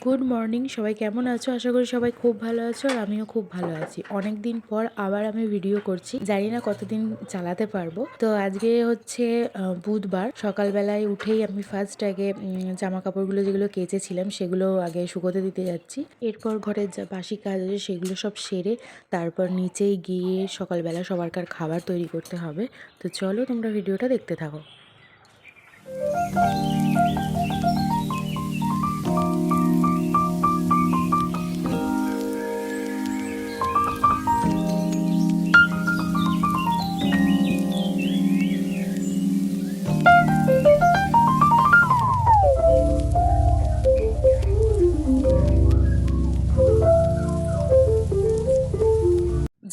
Good morning সবাই কেমন আছো? আশা করি সবাই খুব ভালো আছো আর আমিও খুব ভালো আছি। অনেক দিন পর আবার আমি ভিডিও করছি। জানি না কতদিন চালাতে পারব। তো আজকে হচ্ছে বুধবার। সকালবেলায় উঠেই আমি ফার্স্ট আগে জামা কাপড়গুলো যেগুলো কেচেছিলাম সেগুলো আগে শুকোতে দিতে যাচ্ছি। এরপর ঘরের যা বাসি কাজ আছে সেগুলো সব সেরে তারপর নিচেই গিয়ে সকালবেলা সবারকার খাবার তৈরি করতে হবে। তো চলো তোমরা ভিডিওটা দেখতে থাকো।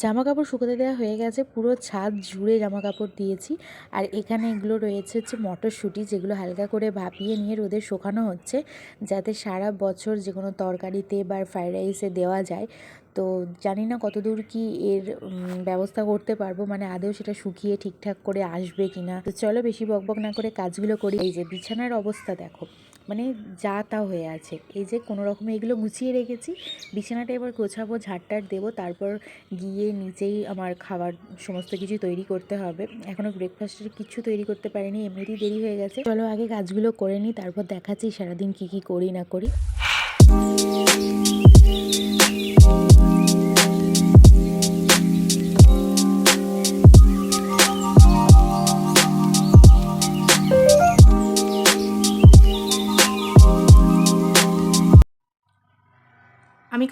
জামা কাপড় শুকোতে দেওয়া হয়ে গেছে, পুরো ছাদ জুড়ে জামা কাপড় দিয়েছি। আর এখানে এগুলো রয়েছে হচ্ছে মটরশুঁটি, যেগুলো হালকা করে ভাপিয়ে নিয়ে রোদে শুকানো হচ্ছে, যাতে সারা বছর যে কোনো তরকারিতে বা ফ্রাইড রাইসে দেওয়া যায়। তো জানি না কতদূর কি এর ব্যবস্থা করতে পারব মানে আদেও সেটা শুকিয়ে ঠিকঠাক করে আসবে কিনা। তো চলো বেশি বকবক না করে কাজগুলো করি। এই যে বিছানার অবস্থা দেখো। মানে যা তা হয়ে আছে। এই যে কোনো রকমে এগুলো গুছিয়ে রেখেছি। বিছানাটা এবার গোছাবো ঝাড়টার দেবো, তারপর গিয়ে নিচেই আমার খাবার সমস্ত কিছু তৈরি করতে হবে। এখনও ব্রেকফাস্টের কিছু তৈরি করতে পারিনি, এমনিতেই দেরি হয়ে গেছে। চলো আগে কাজগুলো করে নিই, তারপর দেখাচ্ছি সারাদিন কি কি করি না করি।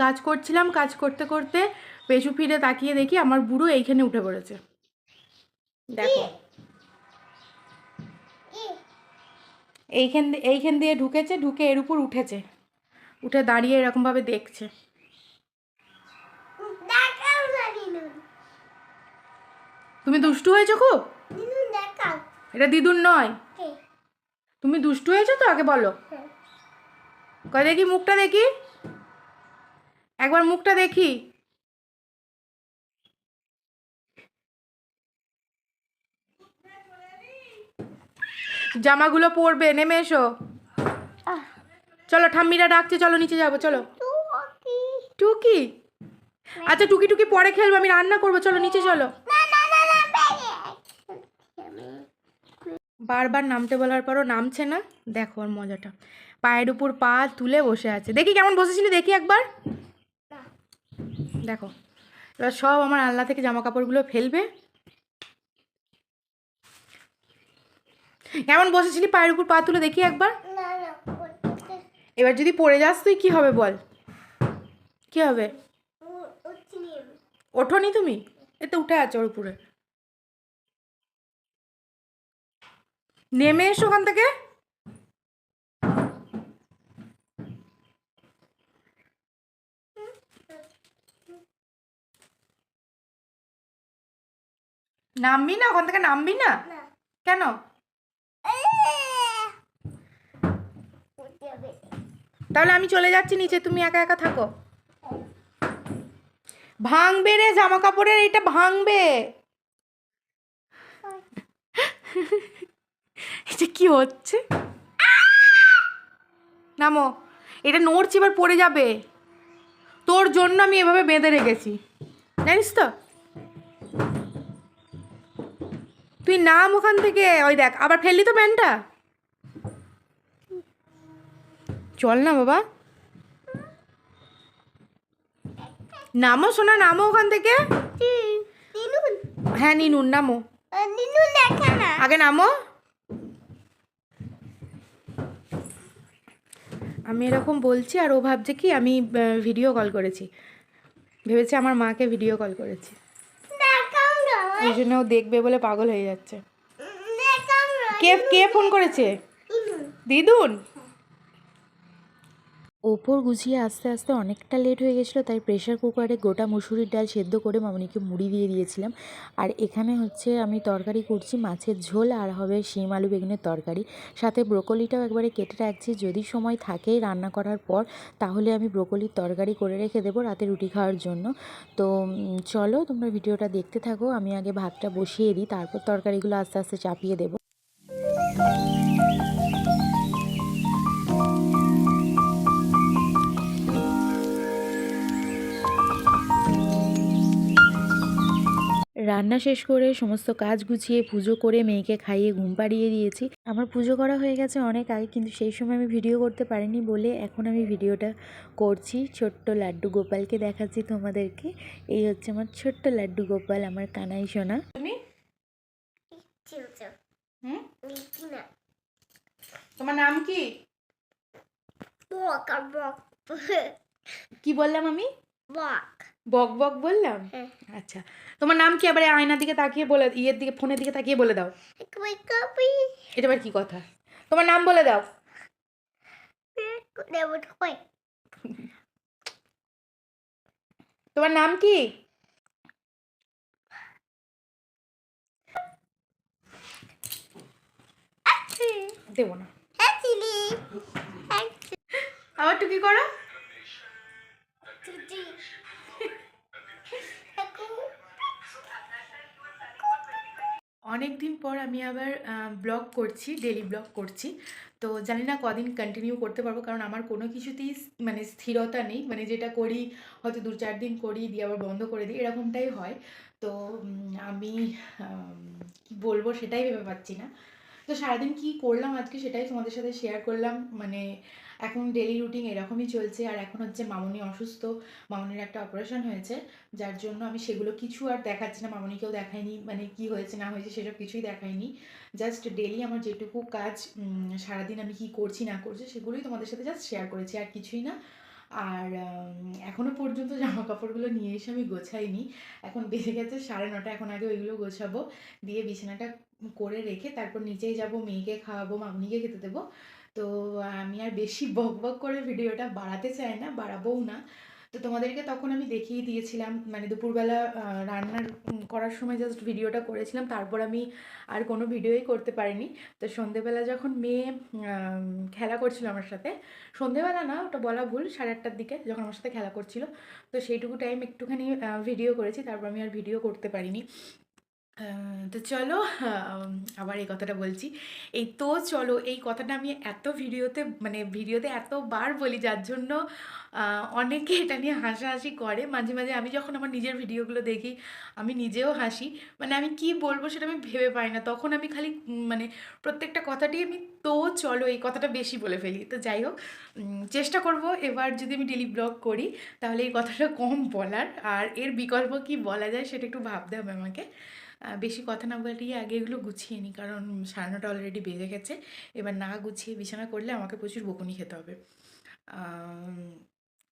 কাজ করছিলাম কাজ করতে করতে পেছু ফিরে তাকিয়ে দেখি আমার বুড়ো এইখানে উঠে পড়েছে। দেখো। এইখান এইখান দিয়ে ঢুকেছে ঢুকে এর উপর উঠেছে। উঠে দাঁড়িয়ে এরকমভাবে দেখছে। তুমি দুষ্টু হয়েছো খুব? এটা দিদুর নয়। তুমি দুষ্টু হয়েছো তো? আগে বলো। কয় দেখি মুখটা দেখি। একবার মুখটা দেখি। জামাগুলো পরবে নেমে এসো। চলো ঠাম্মিরা ডাকছে চলো নিচে যাব চলো। টুকি। আচ্ছা টুকি টুকি পরে খেলব আমি রান্না করব চলো নিচে চলো। বারবার নামতে বলার পরও নামছে না। দেখো ওর মজাটা। পায়ের উপর পা তুলে বসে আছে। দেখি কেমন বসেছিলি দেখি একবার। দেখো। এবার সব আমার আলনা থেকে জামা কাপড়গুলো ফেলবে। কেমন বসেছিলি পায়ের উপর পা তুলে দেখি একবার। এবার যদি পড়ে যাস তুই, কি হবে বল। কি হবে? ওঠোনি তুমি? এতে উঠে আছো ওর উপরে। নেমে এসো ওখান থেকে। নামবি না? ওখান থেকে নামবি না? কেন? তাহলে আমি চলে যাচ্ছি নিচে তুমি একা একা থাকো। ভাঙবে রে জামা কাপড়ের এটা ভাঙবে। এটা কি হচ্ছে? নামো এটা নড়ছে এবার পড়ে যাবে। তোর জন্য আমি এভাবে বেঁধে রেখেছি। জানিস তো? তুই নাম ওখান থেকে ওই দেখ আবার ফেললি তো প্যান্টটা চল না বাবা। নামো শোনা নামো ওখান থেকে। হ্যাঁ নিনুন নামো। আগে নামো। আমি এরকম বলছি আর ও ভাবছে কি আমি ভিডিও কল করেছি। ভেবেছে আমার মাকে ভিডিও কল করেছি। এই জন্য ও দেখবে বলে পাগল হয়ে যাচ্ছে। কে কে ফোন করেছে? দিদুন? ওপর গুছিয়ে আস্তে আস্তে অনেকটা লেট হয়ে গেছিল, তাই প্রেশার কুকারে গোটা মুসুরির ডাল সেদ্ধ করে মামনিকে মুড়ি দিয়ে দিয়েছিলাম। আর এখানে হচ্ছে আমি তরকারি করছি মাছের ঝোল আর হবে শিম আলু বেগুনের তরকারি। সাথে ব্রোকলিটাও একবারে কেটে রাখছি, যদি সময় থাকে রান্না করার পর, তাহলে আমি ব্রোকলির তরকারি করে রেখে দেবো রাতে রুটি খাওয়ার জন্য। তো চলো তোমরা ভিডিওটা দেখতে থাকো, আমি আগে ভাতটা বসিয়ে দিই, তারপর তরকারিগুলো আস্তে আস্তে চাপিয়ে দেবো। রান্না শেষ করে সমস্ত কাজ গুছিয়ে পুজো করে মেয়েকে খাইয়ে ঘুম পাড়িয়ে দিয়েছি। আমার পুজো করা হয়ে গেছে অনেক আগে কিন্তু সেই সময় আমি ভিডিও করতে পারিনি বলে এখন আমি ভিডিওটা করছি। ছোট্ট লাড্ডু গোপালকে দেখাচ্ছি তোমাদেরকে। এই হচ্ছে আমার ছোট্ট লাড্ডু গোপাল আমার কানাই সোনা। তুমি? চিলচ। হুম? লিখি না তোমার নাম কি? বক আর বক। কি বললাম আমি? বক। বক বক বললাম? হ্যাঁ। আচ্ছা। তোমার নাম কি? আবার আয়নার দিকে তাকিয়ে বলে ইয়ের দিকে ফোনের দিকে তাকিয়ে বলে দাও। এটা আবার কি কথা? তোমার নাম বলে দাও। তোমার নাম কি? দেবো না। আবার একটু কি করো। অনেক দিন পর আমি আবার ব্লগ করছি ডেলি ব্লগ করছি। তো জানি না কদিন কন্টিনিউ করতে পারব, কারণ আমার কোনো কিছুতেই মানে স্থিরতা নেই। মানে যেটা করি, হয়তো দু চার দিন করি, দিয়ে আবার বন্ধ করে দিই, এরকমটাই হয়। তো আমি কি বলব সেটাই ভেবে পাচ্ছি না। তো সারাদিন কি করলাম আজকে সেটাই তোমাদের সাথে শেয়ার করলাম। মানে এখন ডেলি রুটিন এরকমই চলছে আর এখন হচ্ছে মামনি অসুস্থ মামনির একটা অপারেশন হয়েছে যার জন্য আমি সেগুলো কিছু আর দেখাচ্ছি না মামনিকেও দেখাইনি মানে কি হয়েছে না হয়েছে সেসব কিছুই দেখাইনি। জাস্ট ডেলি আমার যেটুকু কাজ সারাদিন আমি কি করছি না করছি সেগুলোই তোমাদের সাথে জাস্ট শেয়ার করেছি আর কিছুই না। আর উম, এখনও পর্যন্ত জামা কাপড়গুলো নিয়ে এসে আমি গোছাইনি। এখন বেজে গেছে সাড়ে নটা এখন আগে ওইগুলো গোছাবো দিয়ে বিছানাটা করে রেখে তারপর নিচেই যাব মেয়েকে খাওয়াবো মামনিকে খেতে দেবো। তো আমি আর বেশি বক বক করে ভিডিওটা বাড়াতে চাই না, বাড়াবোও না। তো তোমাদেরকে তখন আমি দেখিয়ে দিয়েছিলাম মানে দুপুরবেলা রান্নার করার সময় জাস্ট ভিডিওটা করেছিলাম, তারপর আমি আর কোনো ভিডিওই করতে পারিনি। তো সন্ধেবেলা যখন মেয়ে খেলা করছিল আমার সাথে, সন্ধেবেলা না, ওটা বলা ভুল, সাড়ে আটটার দিকে যখন আমার সাথে খেলা করছিল, তো সেইটুকু টাইম একটুখানি ভিডিও করেছি, তারপর আমি আর ভিডিও করতে পারিনি। তো চলো আবার এই কথাটা বলছি। এই তো চলো, এই কথাটা আমি এত ভিডিওতে মানে ভিডিওতে এতবার বলি যার জন্য অনেকে এটা নিয়ে হাসাহাসি করে। মাঝে মাঝে আমি যখন আমার নিজের ভিডিওগুলো দেখি, আমি নিজেও হাসি। মানে আমি কি বলব সেটা আমি ভেবে পাই না। তখন আমি খালি মানে প্রত্যেকটা কথাতেই আমি তো চলো, এই কথাটা বেশি বলে ফেলি। তো যাই হোক চেষ্টা করব এবার যদি আমি ডেলি ব্লগ করি, তাহলে এই কথাটা কম বলার। আর এর বিকল্প কি বলা যায় সেটা একটু ভাবতে হবে আমাকে। বেশি কথা না বলিয়ে আগে এগুলো গুছিয়ে নিই, কারণ সাড়ে নটা অলরেডি বেজে গেছে। এবার না গুছিয়ে বিছানা করলে আমাকে প্রচুর বকুনি খেতে হবে।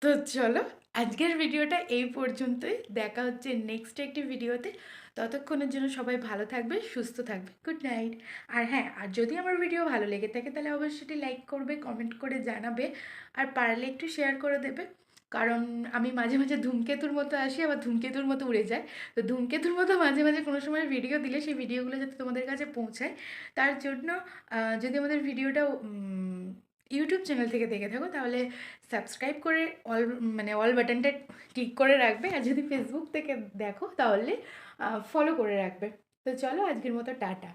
তো চলো, আজকের ভিডিওটা এই পর্যন্তই। দেখা হচ্ছে নেক্সট একটি ভিডিওতে। ততক্ষণের জন্য সবাই ভালো থাকবে, সুস্থ থাকবে। গুড নাইট আর হ্যাঁ আর যদি আমার ভিডিও ভালো লেগে থাকে, তাহলে অবশ্যই লাইক করবে কমেন্ট করে জানাবে। আর পারলে একটু শেয়ার করে দেবে। কারণ আমি মাঝে মাঝে ধূমকেতুর মতো আসি, আবার ধূমকেতুর মতো উড়ে যায়। তো ধূমকেতুর মতো মাঝে মাঝে কোনো সময় ভিডিও দিলে সেই ভিডিওগুলো যাতে তোমাদের কাছে পৌঁছায়। তার জন্য যদি আমাদের ভিডিওটা ইউটিউব চ্যানেল থেকে দেখে থাকো, তাহলে সাবস্ক্রাইব করে অল মানে অল বাটনটা ক্লিক করে রাখবে। আর যদি ফেসবুক থেকে দেখো, তাহলে ফলো করে রাখবে। তো চলো, আজকের মতো টাটা।